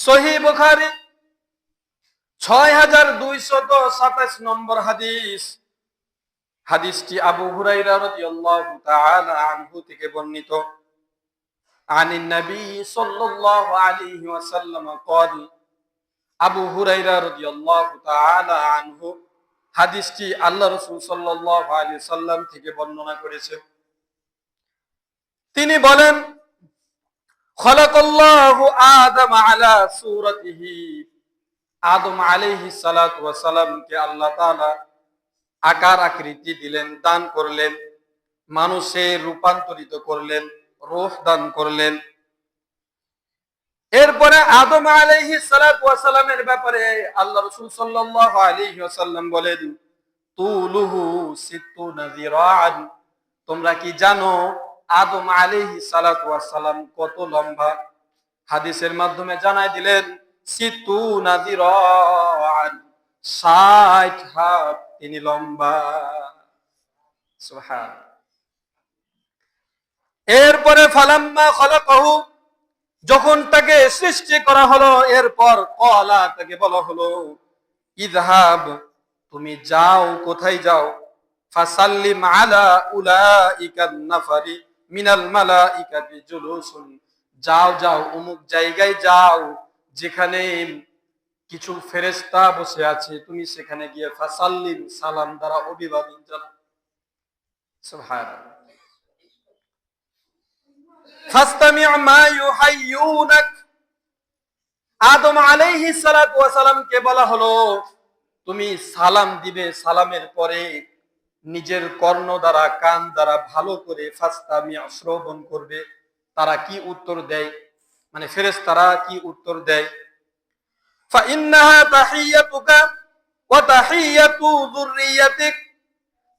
সহি বুখারি ছয় হাজার দুইশত সাতাশ নম্বর হাদিস হাদিসটি আবু হুরাইরা রাদিয়াল্লাহু তাআলা আনহু থেকে বর্ণিত عن النبي صلى الله عليه وسلم قال আবু হুরাইরা রাদিয়াল্লাহু তাআলা আনহু হাদিসটি আল্লাহ রাসূল সাল্লাল্লাহু আলাইহি সাল্লাম থেকে বর্ণনা করেছেন তিনি বলেন সালাতু আল্লাহ তাআলা আকার আকৃতি দিলেন, দান করলেন, মানুষে রূপান্তরিত করলেন রূহ দান করলেন। এরপরে আদম আলাইহি সালামের ব্যাপারে আল্লাহ রসুল আলাইহি ওয়াসাল্লাম বলেন, তুলুহু সিত্তুনা যিরাআন তোমরা কি জানো আদম আলাইহি সালাম কত লম্বা হাদিসের মাধ্যমে জানাই দিলেন সিত্তুনা যিরাআন 60 হাত তিনি লম্বা। এরপরে ফালাম্মা খলাকাহু, যখন তাকে সৃষ্টি করা হলো, এরপর কলা তাকে বলা হলো ইদহাব তুমি যাও, কোথায় যাও? ফাসাল্লিম আলা উলাইকান নাফারি। মিনাল মালাইকাতি জুলুসুন যাও যাও, অমুক জায়গায় যাও, যেখানে কিছু ফেরেশতা বসে আছে। তুমি সেখানে গিয়ে ফাসাল্লিম সালাম দ্বারা অভিবাদন জানাও। সুবহানাল্লাহ। মা ইউহাইয়ুনাক। আদম আলাইহিস সালাতু ওয়াস সালামকে বলা হলো, তুমি সালাম দিবে সালামের পরে নিজের কর্ণ দ্বারা, কান দ্বারা ভালো করে ফাস্তামি শ্রবণ করবে। তারা কি উত্তর দেয়? মানে ফেরেশতারা কি উত্তর দেয়?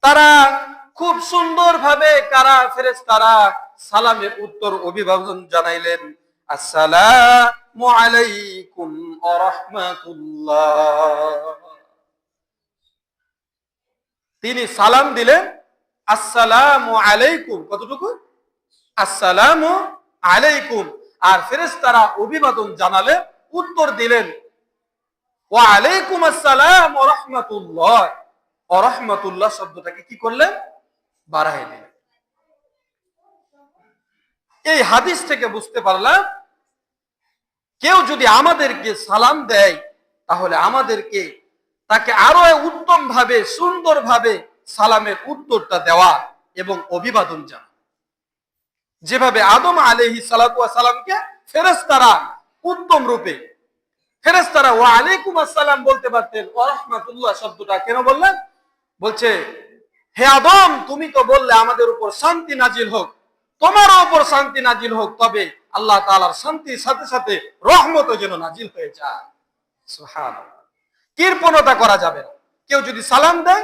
তারা খুব সুন্দরভাবে কারা? ফেরেশতারা সালামের উত্তর অভিভাবন জানাইলেন। আলাইকুম ওয়া রাহমাতুল্লাহ। তিনি সালাম দিলেন, আসসালামু আলাইকুম। কতটুকু? আসসালামু আলাইকুম। আর ফেরেশতারা অভিবাদন জানালেন উত্তর দিলেন, ওয়া আলাইকুম আসসালাম রাহমাতুল্লাহ। ওয়া রাহমাতুল্লাহ শব্দটাকে কি করলেন? বাড়াই দিলেন। এই হাদিস থেকে বুঝতে পারলাম, কেউ যদি আমাদেরকে সালাম দেয়, তাহলে আমাদেরকে তাকে আরও উত্তম ভাবে সুন্দর ভাবে সালামের উত্তরটা দেওয়া এবং অভিবাদন জানা যেভাবে আদম আলহি সালামকে ফেরেস্তারা উত্তম রূপে ফেরেস্তারা ও আলাইকুম আসসালাম বলতে পারতেন রহমাতুল্লাহ শব্দটা কেন বললেন? বলছে, হে আদম, তুমি তো বললে আমাদের উপর শান্তি নাজিল হোক তোমার উপর শান্তি নাজিল হোক, তবে আল্লাহ তালার শান্তির সাথে সাথে রহমত যেন নাজিল হয়ে যায়। সুহান কৃপণতা করা যাবে না। কেউ যদি সালাম দেয়,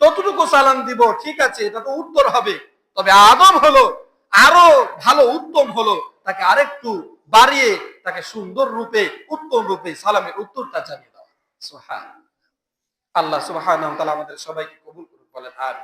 ততটুকু সালাম দিব, ঠিক আছে, এটা তো উত্তর হবে। তবে আদম হলো, আরও ভালো উত্তম হলো, তাকে আরেকটু বাড়িয়ে, তাকে সুন্দর রূপে, উত্তম রূপে সালামের উত্তরটা জানিয়ে দেওয়া। সুহান আল্লাহ সুবাহ আমাদের সবাইকে কবুল করুন বলেন আর